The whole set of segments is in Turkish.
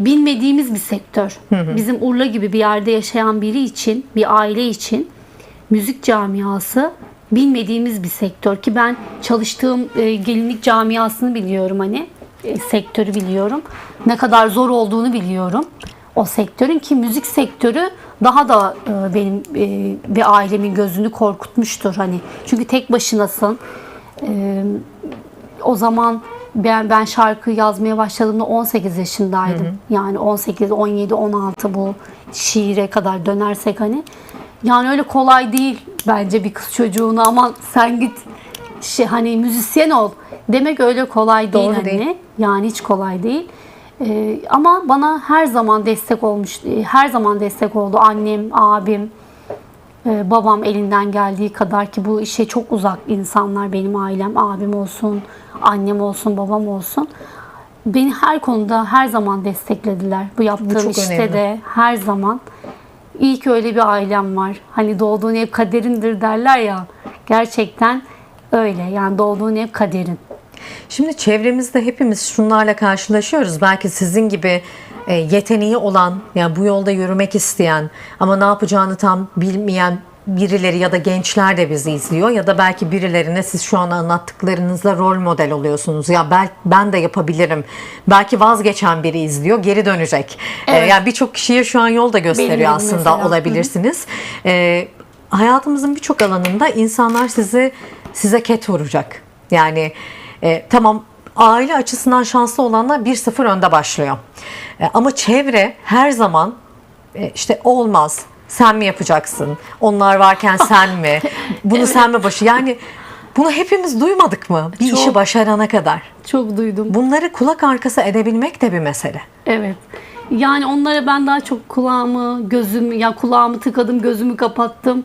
bilmediğimiz bir sektör. Bizim Urla gibi bir yerde yaşayan biri için, bir aile için müzik camiası bilmediğimiz bir sektör ki ben çalıştığım e, gelinlik camiasını biliyorum hani e, sektörü biliyorum. Ne kadar zor olduğunu biliyorum. O sektörün ki müzik sektörü daha da e, benim e, ve ailemin gözünü korkutmuştur hani. Çünkü tek başınasın. E, o zaman ben ben şarkı yazmaya başladığımda 18 yaşındaydım. Yani 18, 17, 16 bu şiire kadar dönersek hani. Yani öyle kolay değil bence bir kız çocuğuna ama sen git şey hani müzisyen ol demek öyle kolay değil Doğru hani. değil. Yani hiç kolay değil. Ee, ama bana her zaman destek olmuş, her zaman destek oldu annem, abim, babam elinden geldiği kadar ki bu işe çok uzak insanlar benim ailem, abim olsun, annem olsun, babam olsun. Beni her konuda her zaman desteklediler. Bu yaptığım çok işte önemli. de her zaman. İyi ki öyle bir ailem var. Hani doğduğun ev kaderindir derler ya. Gerçekten öyle. Yani doğduğun ev kaderin. Şimdi çevremizde hepimiz şunlarla karşılaşıyoruz. Belki sizin gibi yeteneği olan, yani bu yolda yürümek isteyen ama ne yapacağını tam bilmeyen birileri ya da gençler de bizi izliyor ya da belki birilerine siz şu an anlattıklarınızla rol model oluyorsunuz. Ya ben, ben de yapabilirim. Belki vazgeçen biri izliyor, geri dönecek. E, Evet. yani birçok kişiye şu an yol da gösteriyor Benim aslında mesela. olabilirsiniz. E, hayatımızın birçok alanında insanlar sizi size ket vuracak. Yani e, tamam aile açısından şanslı olanlar 1-0 önde başlıyor. E, ama çevre her zaman e, işte olmaz. Sen mi yapacaksın? Onlar varken sen mi? Bunu sen mi başı? Yani bunu hepimiz duymadık mı? Bir Çok. işi başarana kadar. Çok duydum. Bunları kulak arkası edebilmek de bir mesele. Evet. Yani onlara ben daha çok kulağımı, gözümü, ya kulağımı tıkadım, gözümü kapattım.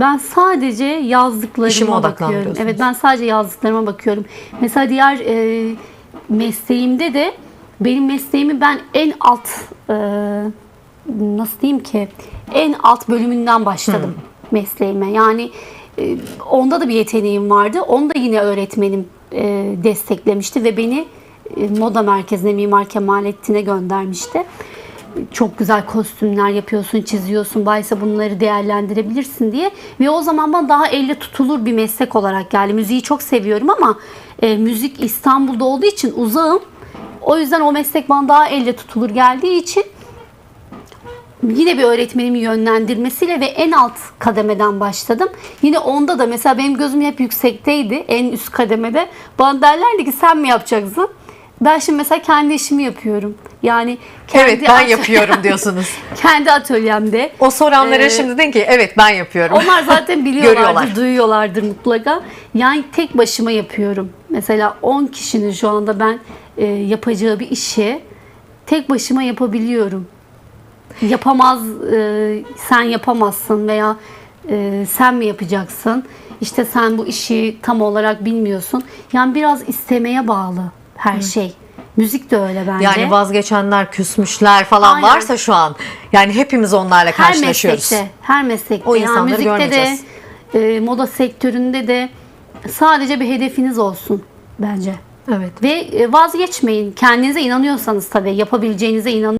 Ben sadece yazdıklarıma bakıyorum. Evet ben sadece yazdıklarıma bakıyorum. Mesela diğer e, mesleğimde de benim mesleğimi ben en alt e, nasıl diyeyim ki en alt bölümünden başladım mesleğime. Yani e, onda da bir yeteneğim vardı. Onu da yine öğretmenim e, desteklemişti ve beni e, moda merkezine Mimar Kemalettin'e göndermişti. Çok güzel kostümler yapıyorsun, çiziyorsun. Baysa bunları değerlendirebilirsin diye. Ve o zaman bana daha elle tutulur bir meslek olarak geldi. Müziği çok seviyorum ama e, müzik İstanbul'da olduğu için uzağım. O yüzden o meslek bana daha elle tutulur geldiği için yine bir öğretmenimin yönlendirmesiyle ve en alt kademeden başladım. Yine onda da mesela benim gözüm hep yüksekteydi en üst kademede. Bana derlerdi ki sen mi yapacaksın? Ben şimdi mesela kendi işimi yapıyorum. Yani kendi evet ben yapıyorum diyorsunuz. kendi atölyemde. O soranlara Ee, şimdi deyin ki evet ben yapıyorum. Onlar zaten biliyorlardır, duyuyorlardır mutlaka. Yani tek başıma yapıyorum. Mesela 10 kişinin şu anda ben e, yapacağı bir işi tek başıma yapabiliyorum. Yapamaz, e, sen yapamazsın veya e, sen mi yapacaksın? İşte sen bu işi tam olarak bilmiyorsun. Yani biraz istemeye bağlı her şey. Müzik de öyle bence. Yani vazgeçenler, küsmüşler falan Aynen. varsa şu an yani hepimiz onlarla her karşılaşıyoruz. meslekte, her meslekte. O yani insanları müzikte görmeyeceğiz. de, e, moda sektöründe de sadece bir hedefiniz olsun bence. Evet. Ve e, vazgeçmeyin. Kendinize inanıyorsanız tabii yapabileceğinize inanıyorsanız